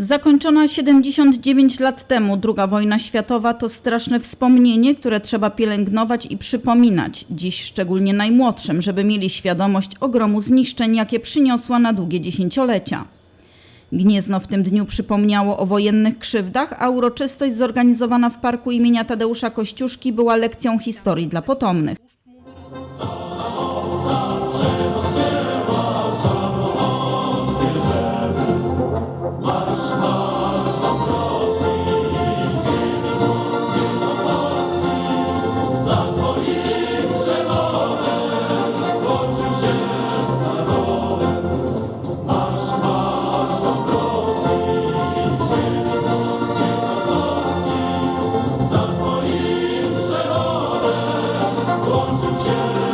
Zakończona 79 lat temu II wojna światowa to straszne wspomnienie, które trzeba pielęgnować i przypominać, dziś szczególnie najmłodszym, żeby mieli świadomość ogromu zniszczeń, jakie przyniosła na długie dziesięciolecia. Gniezno w tym dniu przypomniało o wojennych krzywdach, a uroczystość zorganizowana w parku imienia Tadeusza Kościuszki była lekcją historii dla potomnych. sunshine.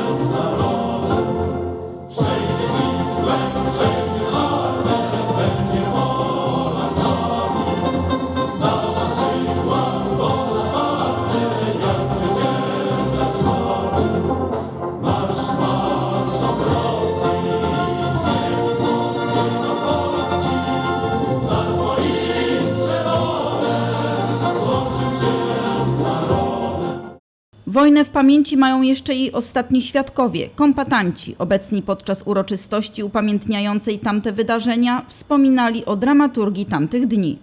Wojnę w pamięci mają jeszcze jej ostatni świadkowie, kombatanci, obecni podczas uroczystości upamiętniającej tamte wydarzenia, wspominali o dramaturgii tamtych dni.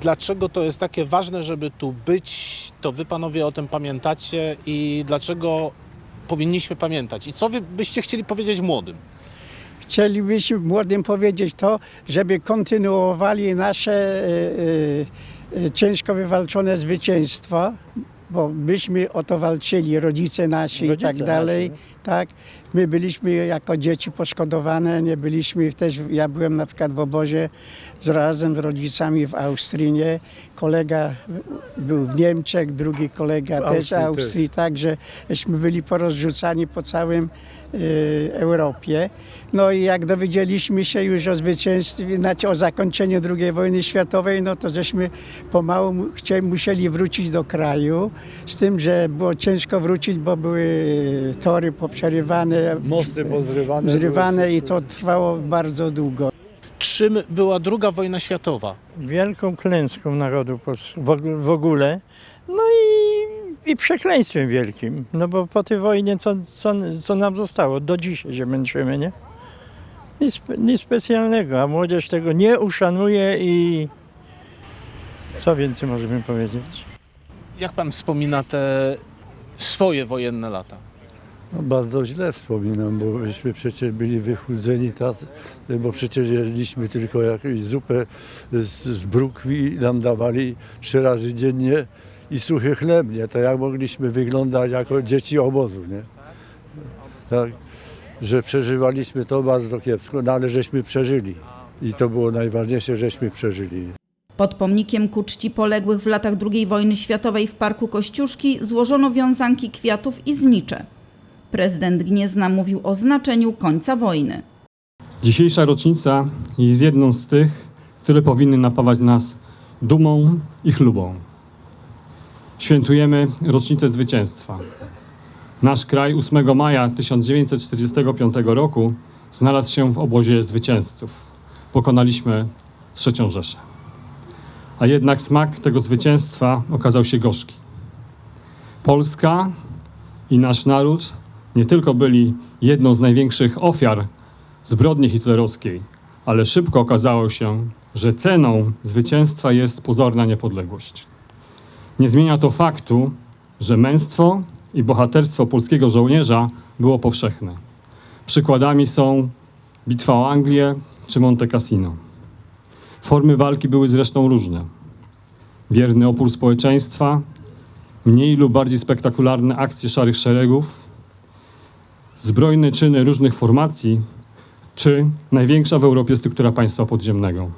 Dlaczego to jest takie ważne, żeby tu być, to wy panowie o tym pamiętacie i dlaczego powinniśmy pamiętać? I co wy byście chcieli powiedzieć młodym? Chcielibyśmy młodym powiedzieć to, żeby kontynuowali nasze e, e, e, ciężko wywalczone zwycięstwa, bo myśmy o to walczyli, rodzice nasi Rodzice i tak dalej. nasi, Tak, my byliśmy jako dzieci poszkodowane, nie byliśmy też, ja byłem na przykład w obozie z, razem z rodzicami w Austrii, kolega był w Niemczech, drugi kolega W też w Austrii też. Austrii, także żeśmy byli porozrzucani po całym y, Europie. No i jak dowiedzieliśmy się już o zwycięstwie, znaczy o zakończeniu II wojny światowej, no to żeśmy pomału mu- chcie, musieli wrócić do kraju, z tym, że było ciężko wrócić, bo były tory poprzerywane, Mosty pozrywane. zrywane i to trwało bardzo długo. Czym była druga wojna światowa? Wielką klęską narodu w og- w ogóle. No i, i przekleństwem wielkim. No bo po tej wojnie co, co, co nam zostało? Do dzisiaj się męczymy, nie? Nic, nic specjalnego, a młodzież tego nie uszanuje i co więcej możemy powiedzieć? Jak pan wspomina te swoje wojenne lata? No, bardzo źle wspominam, bo myśmy przecież byli wychudzeni, tacy, bo przecież jedliśmy tylko jakąś zupę z, z brukwi, nam dawali trzy razy dziennie i suchy chleb, nie? To jak mogliśmy wyglądać jako dzieci obozu, nie? Tak, że przeżywaliśmy to bardzo kiepsko, no ale żeśmy przeżyli. I to było najważniejsze, żeśmy przeżyli. Pod pomnikiem ku czci poległych w latach II wojny światowej w parku Kościuszki złożono wiązanki kwiatów i znicze. Prezydent Gniezna mówił o znaczeniu końca wojny. Dzisiejsza rocznica jest jedną z tych, które powinny napawać nas dumą i chlubą. Świętujemy rocznicę zwycięstwa. Nasz kraj 8 maja 1945 roku znalazł się w obozie zwycięzców. Pokonaliśmy trzecią Rzeszę. A jednak smak tego zwycięstwa okazał się gorzki. Polska i nasz naród nie tylko byli jedną z największych ofiar zbrodni hitlerowskiej, ale szybko okazało się, że ceną zwycięstwa jest pozorna niepodległość. Nie zmienia to faktu, że męstwo i bohaterstwo polskiego żołnierza było powszechne. Przykładami są bitwa o Anglię czy Monte Cassino. Formy walki były zresztą różne. Wierny opór społeczeństwa, mniej lub bardziej spektakularne akcje szarych szeregów, zbrojne czyny różnych formacji czy największa w Europie struktura państwa podziemnego.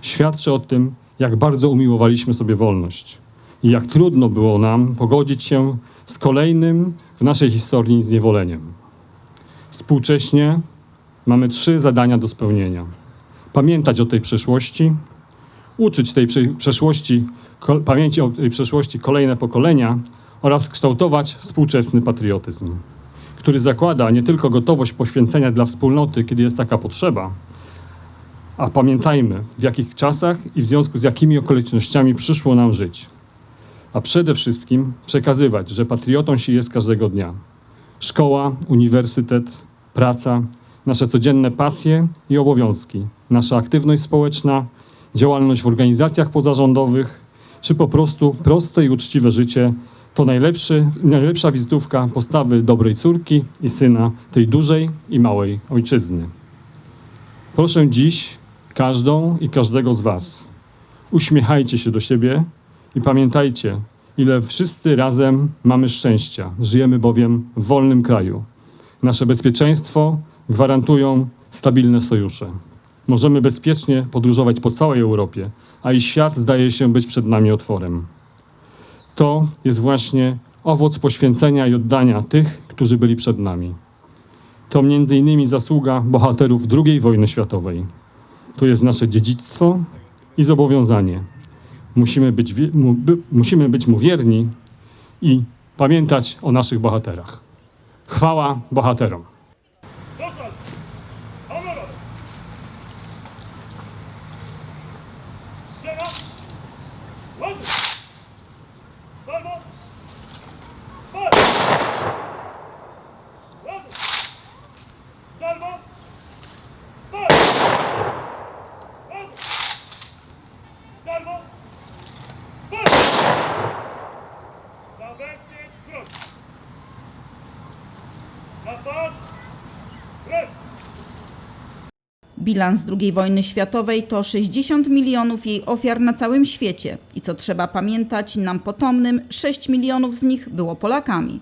Świadczy o tym, jak bardzo umiłowaliśmy sobie wolność i jak trudno było nam pogodzić się z kolejnym w naszej historii zniewoleniem. Współcześnie mamy trzy zadania do spełnienia: pamiętać o tej przeszłości, uczyć tej prze- przeszłości, pamięci o tej przeszłości kolejne pokolenia oraz kształtować współczesny patriotyzm który zakłada nie tylko gotowość poświęcenia dla wspólnoty, kiedy jest taka potrzeba, A pamiętajmy, w jakich czasach i w związku z jakimi okolicznościami przyszło nam żyć. A przede wszystkim przekazywać, że patriotą się jest każdego dnia. Szkoła, uniwersytet, praca, nasze codzienne pasje i obowiązki, nasza aktywność społeczna, działalność w organizacjach pozarządowych, czy po prostu proste i uczciwe życie to najlepszy, najlepsza wizytówka postawy dobrej córki i syna tej dużej i małej ojczyzny. Proszę dziś każdą i każdego z Was. Uśmiechajcie się do siebie i pamiętajcie, ile wszyscy razem mamy szczęścia. Żyjemy bowiem w wolnym kraju. Nasze bezpieczeństwo gwarantują stabilne sojusze. Możemy bezpiecznie podróżować po całej Europie, a i świat zdaje się być przed nami otworem. To jest właśnie owoc poświęcenia i oddania tych, którzy byli przed nami. To między innymi zasługa bohaterów II wojny światowej. To jest nasze dziedzictwo i zobowiązanie. Musimy być, mu, by, musimy być mu wierni i pamiętać o naszych bohaterach. Chwała bohaterom! Bilans II wojny światowej to 60 milionów jej ofiar na całym świecie. I co trzeba pamiętać nam potomnym, 6 milionów z nich było Polakami.